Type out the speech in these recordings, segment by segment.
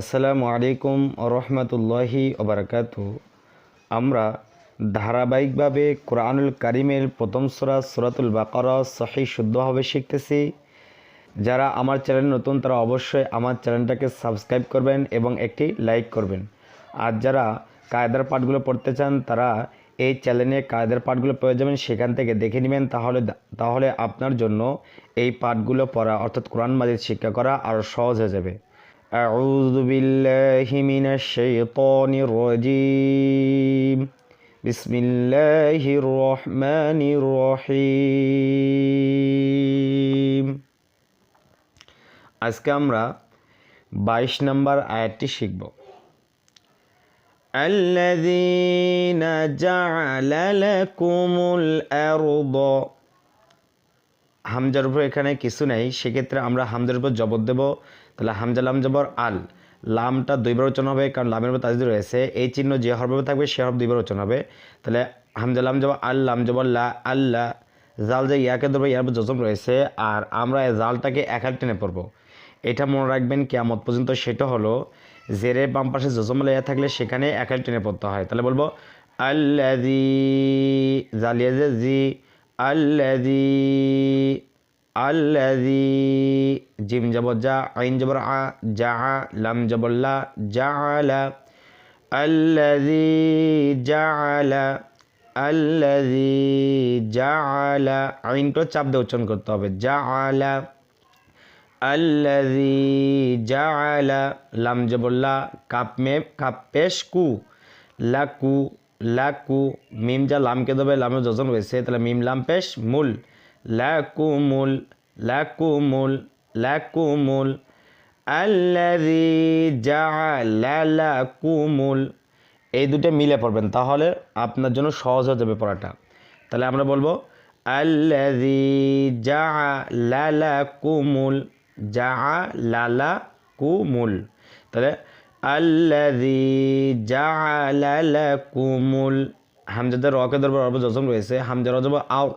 আসসালামু আলাইকুম রহমতুল্লাহি ওবরাকাত আমরা ধারাবাহিকভাবে কোরআনুল কারিমের প্রথম সূরা সুরাতুল বাকারা সহি শুদ্ধভাবে শিখতেছি। যারা আমার চ্যানেল নতুন, তারা অবশ্যই আমার চ্যানেলটাকে সাবস্ক্রাইব করবেন এবং একটি লাইক করবেন। আর যারা কায়দার পাঠগুলো পড়তে চান, তারা এই চ্যানেলে কায়দার পাঠগুলো পেয়ে যাবেন। সেখান থেকে দেখে নেবেন তাহলে তাহলে আপনার জন্য এই পাঠগুলো পড়া, অর্থাৎ কোরআন মাজিদ শিক্ষা করা আরও সহজ হয়ে যাবে। أعوذ بالله من الشيطان الرجيم بسم الله الرحمن الرحيم আজকে আমরা বাইশ নম্বর আয়াতটি শিখব الذين جعل لكم الأرض হামজার উপর এখানে কিছু নেই সেক্ষেত্রে আমরা হামজার উপর জবর দেব তাহলে হামজা লাম জবর আল। লামটা দুইবার উচ্চারণ হবে, কারণ লামের উপর তাজিদ রয়েছে। এই চিহ্ন যে হরফে থাকবে, সে হরফ দুইবার উচ্চারণ হবে। তাহলে হামজা লাম জবর আল, লাম জবর লা আল্লাহ জাল যে ইয়াকে ধরবে, ইয়ার জজম রয়েছে। আর আমরা জালটাকে এক হাত টেনে পড়ব। এটা মনে রাখবেন কেমত পর্যন্ত সেটা হলো, জেরে বাম পাশে জজম ইয়া থাকলে সেখানে এক হাত টেনে পড়তে হয়। তাহলে বলব আল্লাদি জালিয়া জি আল্লাদি আল্লাদি জিম যাব যা আইন জবর আ যা লাম জবর লা জাআলা আল্লাদি জাআলা আল্লাদি জাআলা আইনটা চাপ দিয়ে উচ্চারণ করতে হবে। জাআলা আল্লাদি জাআলা লাম জবর লা, কাপ মে, কাপ পেশ কু। লাকু লাকু, মিম যা লামকে দেবে, লামের যজন রয়েছে, তাহলে মিম, লাম, পেশ, মূল। লাকুমুল লাকুমুল লাকুমুল জাআলা লাকুমুল। এই দুটো মিলে পড়বেন, তাহলে আপনার জন্য সহজ হয়ে যাবে পড়াটা। তাহলে আমরা বলব জাআলা লাকুমুল জাআলা লাকুমুল। তাহলে, আল্লাযী জাআলা লাকুমুল। হামজাদের রকে ধরবার অর্ব যজম রয়েছে, হামজা রজব আও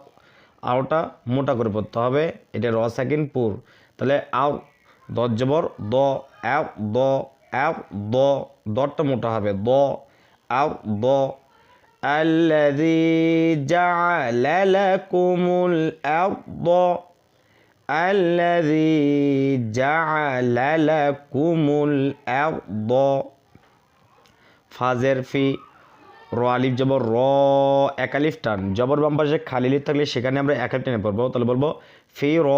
আওটা মোটা করে পড়তে হবে এটা র সেকেন্ড পুর তাহলে আও দর জবর দ অ্যাও দ অ্যাও দ দরটা মোটা হবে দ আও দ الذي جعل لكم الأرض الذي جعل لكم الأرض ফাজের ফি র আলিফ জবর, র একালিফ টান। জবর বাম পাশে খালি লিফ থাকলে সেখানে আমরা একালিফ টেনে পড়ব। তাহলে বলব, ফি, র।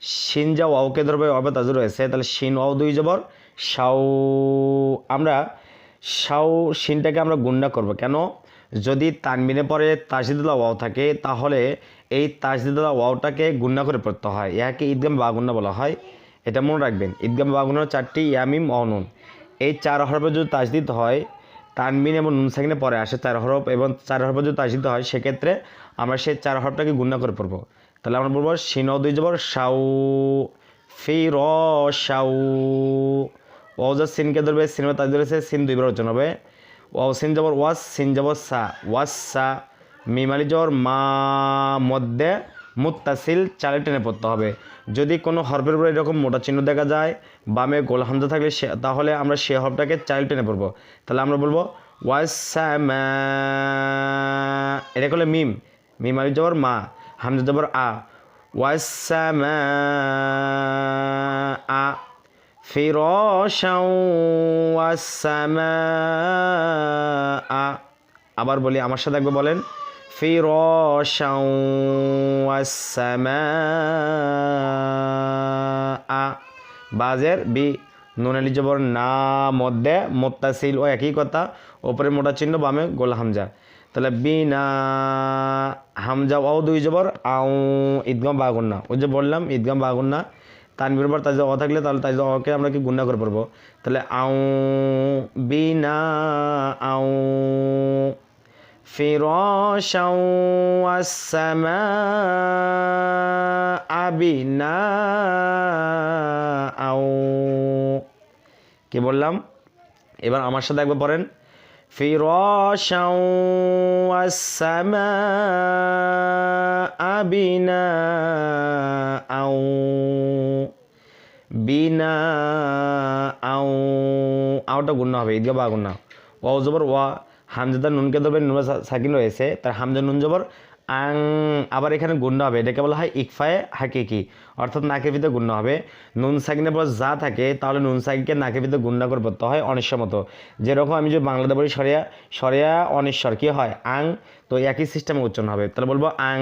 শিন যা ওয়াওকে ধরবে অবে তাজু রয়েছে। তাহলে শিন, ওয়াও দুই জবর সাউ আমরা সাউ শিনটাকে আমরা গুন্ডা করব। কেন? যদি তানবিনে পরে তাসিদুল্লাহ ওয়াও থাকে, তাহলে এই তাসিদুল্লাহ ওয়াওটাকে গুন্ডা করে পড়তে হয়। ইহাকে ঈদগাম বাগুন্না বলা হয়। এটা মনে রাখবেন ঈদগাম বাগুন্নার চারটি ইয়ামিম অনুন এই চার হরফে যদি তাজদিদ হয় তানবিন এবং নুন সাকিনে পরে আসে চার হরফ এবং চার হরফে যদি তাজদিদ হয়, সেক্ষেত্রে আমরা সেই চার হরফটাকে গুন্ডা করে পড়ব। তাহলে আমরা বলব সিন দুই জবর সাউ, ফি, র, সাউ। ওয়াজা সিনকে ধরবে সিনেমা তাজ ধরেছে সিন দুইবার ওজন হবে। ওয়াও সিন জবর ওয়াস, সিন জবর সা, ওয়াস সা। মিমালি জবর মা মধ্যে মুত্তাসিল চালে টেনে পড়তে হবে। যদি কোনো হরফের উপরে এরকম মোটা চিহ্ন দেখা যায়, বামে গোল হামজা থাকলে সে, তাহলে আমরা সে হরফটাকে চাইল টেনে পড়ব। তাহলে আমরা বলব ওয়াসামা এটা করলে মিম মিম আলি জবর মা, হামজা জবর আ। ওয়াসামা আ। ফিরশা ওয়াসামা আবার বলি, আমার সাথে একবার বলেন। فراشا والسماء বাজের বি নুনালি জবর না মধ্যে মোত্তাসিল ও একই কথা ওপরে মোটা চিহ্ন বামে গোল হামজা তাহলে বিনা হামজা ও দুই জবর আউ ঈদগাম বাগুন্না ওই যে বললাম ঈদগাম বাগুন্না তানবির পর তাজ অ থাকলে তাহলে তাজ অকে আমরা কি গুন্না করে পড়বো তাহলে আউ বিনা আউ فراشا والسماء بناء কি বললাম এবার আমার সাথে একবার পড়েন فراشا والسماء بناء বিনা ওয়াওটা গুণনা হবে ঈদগাহ বা গুণনা ওয়াও জবর ওয়া হামজাদার নুনকে ধরবে নুন সা- সাকিন রয়েছে তার হামজা নুন জবর, আং, আবার এখানে গুণনা হবে, এটাকে বলা হয় ইকফায়ে হাকিকি, অর্থাৎ নাকের ভিতরে গুণনা হবে। নুন সাকিনের পর যা থাকে, তাহলে নুন সাকিনকে নাকেফিতে গুণনা করে পড়তে হয় অনিশ্বর মতো যেরকম আমি যদি বাংলাতে বলি সরিয়া সরিয়া অনিশ্বর কী হয়? আং, তো একই সিস্টেমে উচ্চারণ হবে। তাহলে বলব আং,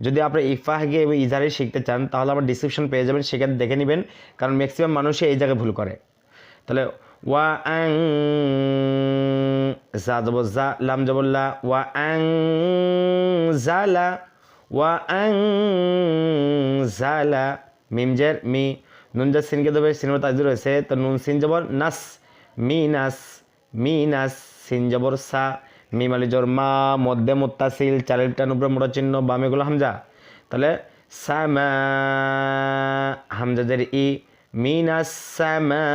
যদি আপনি ইফা হাকি এবং ইজারে শিখতে চান, তাহলে আমার ডিসক্রিপশন পেয়ে যাবেন, সেখানে দেখে নেবেন, কারণ ম্যাক্সিমাম মানুষই এই জায়গায় ভুল করে। তাহলে ওয়া আং জা যাব জা লাম যাব লা ওয়া আং জালা ওয়া আং জালা মিম জের মি নুন যা সিনকে দেবে সিনেমা তাজি রয়েছে, তো নুন, সিন, জবর, নাস মি নাস মি নাস সিন, জবর, সা মিম আলি জর, মা, মধ্যে মুত্তাসিল চারের টান, উপরে মোটা চিহ্ন, বামে গুলো হামজা, তাহলে সামা হামজাদের ই মিনাস সামা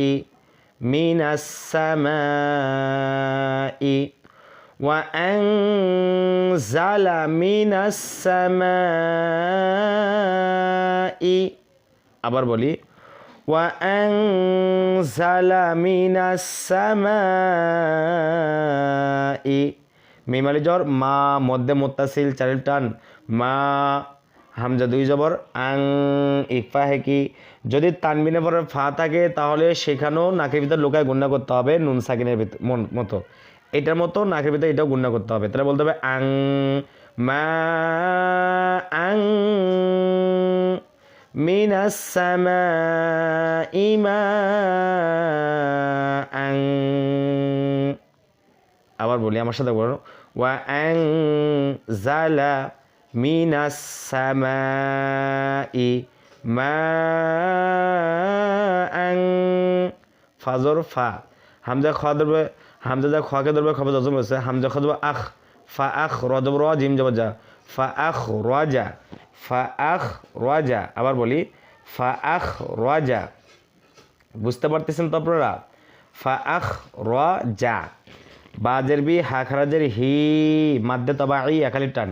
ই মিনাস সামা ই وأنزل من السماء আবার বলি وأنزل من السماء মিমালি জ্বর মা মধ্যে মোত্তাসিল চারিল টান মা হামজা দুই জবর, আং ইকফা হেকি যদি তানবিনের পরে ফা থাকে, তাহলে সেখানেও নাকের ভিতর লোকায় গুণনা করতে হবে নুন সাকিনের মতো। এটার মতো নাকের ভিতরে এটাও গুণনা করতে হবে। তাহলে বলতে হবে আং, মা আং মিনাস সামাই মাআন আবার বলি আমার সাথে বলো। ওয়া আং জালা মিনাস সামাই মাআন ফাজর ফা। হামজা খ ধরবে, হামজা যা খকে ধরবে খবে জজম হয়েছে হামজা খ ধরবে আখ। ফা আখ রজব র, জিম যাব যা। ফা আখ রাজা ফা আখ রাজা আবার বলি, ফা আখ রাজা বুঝতে পারতেছেন তো আপনারা? ফা আখ রাজা বাজের বি, হা খারাজের হি, মাদ্দে তবা ই একালি টান।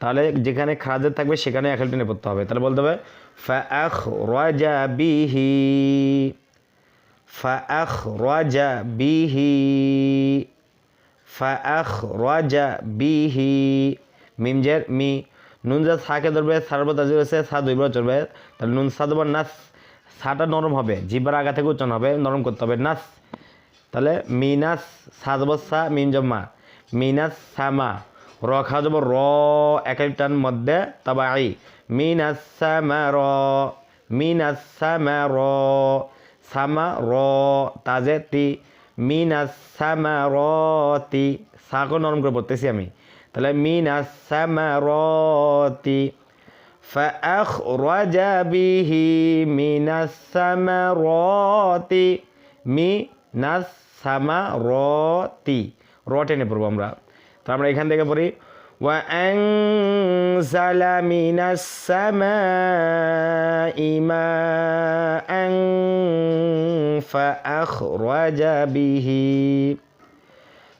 তাহলে যেখানে খারাজের থাকবে সেখানে এক টেনে পড়তে হবে। তাহলে বলতে হবে ফ্যাখ রাজা বিহি ফ্যাখ রাজা বিহি ফ্যাখ রাজা বিহি। মিমজের মি, নুন যা সা কে ধরবে, সার বা তাজির হচ্ছে সা দুইবার চলবে তাহলে নুন সা দুবার নাস, সাটা নরম হবে জিবার আগা থেকে উচ্চন হবে, নরম করতে হবে, নাস। তাহলে মিনাস সাজবসা মিনজম্মা মিনাস সামা র খা যাব র এক টান মধ্যে তবা আই মিনাস সামা র মিনাস সামা র সামা র তাজে তি মিনাস সামা র তি সাকে নরম করে পড়তেছি আমি তাহলে মিনাস সামা র তি فأخرج به من الثمرات من الثمرات র টেনে পড়বো আমরা তো আমরা এখান থেকে পড়ি وأنزل من السماء ماء فأخرج به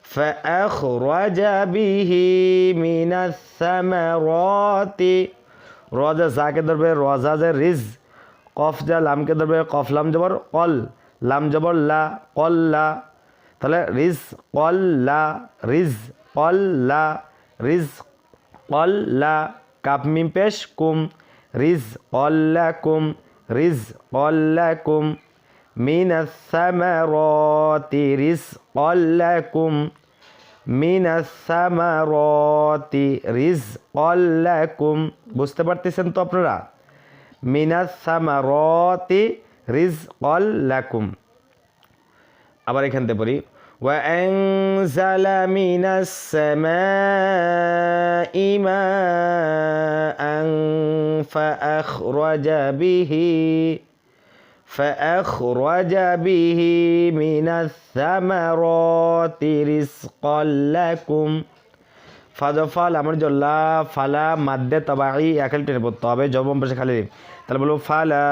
فأخرج به من الثمرات রজা জাকে ধরবে রজা যে রিজ কফ যা লামকে ধরবে কফ লাম জবর কল লাম জবর লা কল্লা তাহলে রিজ কল্লা রিজ কল্লা রিজ অল্লা কাপমিম পেশ কুম রিজ অল্লা কুম রিজ অল্লা কুম মিন সামারতি রিজ অল্লা কুম মিন সামারতি রিজ অল্লা কুম বুঝতে পারতেছেন তো আপনারা? মিনাস সামারতি রিজ অল্লাকুম আবার এখানতে পড়ি। وأنزل من السماء ماء فأخرج به فأخرج به من الثمرات رزقا لكم ফাজফাল আমার জল্লা ফালা মাদ্দে তবাই একাল টেনে পড়তে হবে জবম পাশে খালি তাহলে বলবো ফালা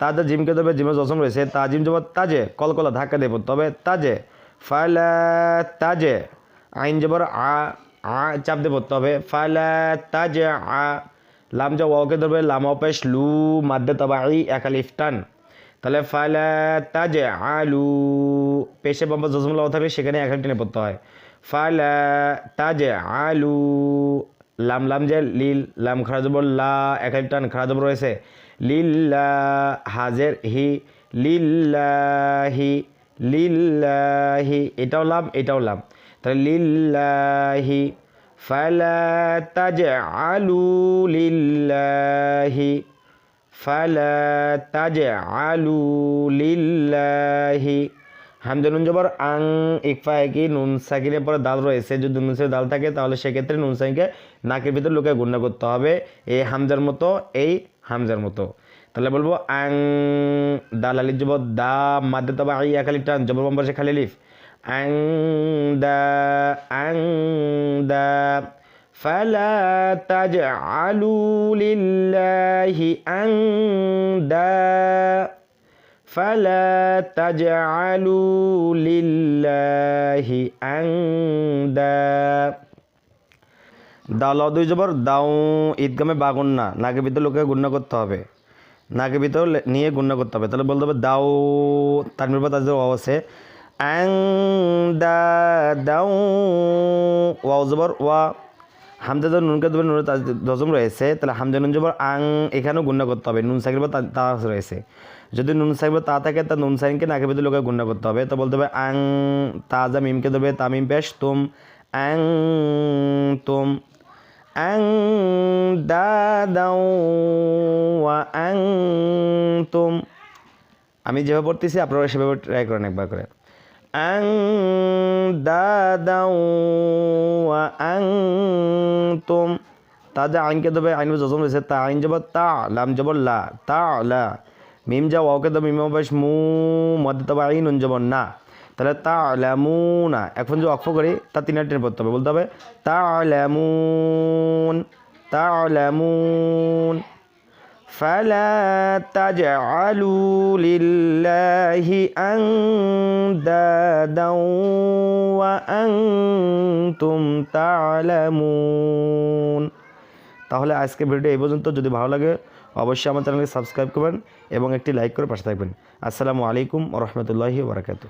তাজা জিমকে দেবে জিমে জসম রয়েছে তাজিম জব তাজে কলকলা ধাক্কা দিয়ে পড়তে হবে তাজে ফালা আইন জবর আ আ চাপ দিয়ে পড়তে হবে। ফালা তাজে আ, লাম যা ওকে ধরবে, লাম অপেশ লু মাদ্দে তবাই একাল ইফটান তা তাহলে ফালা তাজ আলু পেশে বাম্বা জজমুল অ থাকলে সেখানে এক টেনে পড়তে হয়। ফালা তাজ আলু লাম লাম যে লিল, লাম খারা জবর লা এক টান খারা জবর রয়েছে। লিল্লা হাজের হি, লিল্লাহি লিল্লাহি, এটাও লাম এটাও লাম। তাহলে লিল্লাহি, ফালা তাজ আলু লিল্লাহি, ফালা তাজ আলু লিল্লাহি হামজা নুন জবর আং, ইকফা একই নুন, সাকিনের পরে দাল রয়েছে। যদি নুন সাকিনের দাল থাকে, তাহলে সেক্ষেত্রে নুন সাকিনকে নাকের ভিতর লোকে গুণা করতে হবে। এই হামজার মতো, এই হামজার মতো। তাহলে বলবো আং দাল আলিফ জবর দা মাদ্দে তবা আই একালিফ টান জবর বম্বর সে খালি লিফ আং দা আং দা فلا تجعلوا لله أندادا فلا تجعلوا لله أندادا দাল দুই জবর দাও ঈদগামে বাগুন না নাকে ভিতর লোকে গুণনা করতে হবে নাকে ভিতর নিয়ে গুণনা করতে হবে। তাহলে বলতে হবে, দাও তার নির্ভর তাদের ওয়াও আছে। অ্যাং, দা, দাও, ওয়াও জবর, ওয়া। যখন নুনকে দেবে নুন দশম রয়েছে, তাহলে হামজা নুন জবর আং এখানেও গুণনা করতে হবে। নুন সাকিব তা রয়েছে। যদি নুন সাকিব তা থাকে, তা নুন সাইনকে নাকে ভিতর লোকে গুণনা করতে হবে। তো বলতে হবে আং তাজা মিমকে দেবে তামিম পেশ তুম। অ্যাং, তুম। আংদাদাও ওয়া আংতুম আমি যেভাবে পড়তেছি, আপনারা সেভাবে ট্রাই করেন একবার করে। আংদাদাও ওয়া আংতুম তা যা আইনকে দেবে, আইন জজম রয়েছে, তা আইন যাব তা, লাম যাব লা, তা লা। মিম যা ওকে তো মিম বেশ মু, মদ তবে আইন জবর না। তাহলে তা লামুনা এখন যে অক্ষ করি তা তিন টেন পড়তে হবে বলতে হবে তা লামুন তা লামুন فلا تجعلوا لله أندادا وأنتم تعلمون তাহলে আজকে ভিডিও এই পর্যন্ত যদি ভালো লাগে অবশ্যই আমার চ্যানেলকে সাবস্ক্রাইব করবেন এবং একটি লাইক করে পাশে থাকবেন আসসালামু আলাইকুম রহমতুল্লাহি বারাকাতু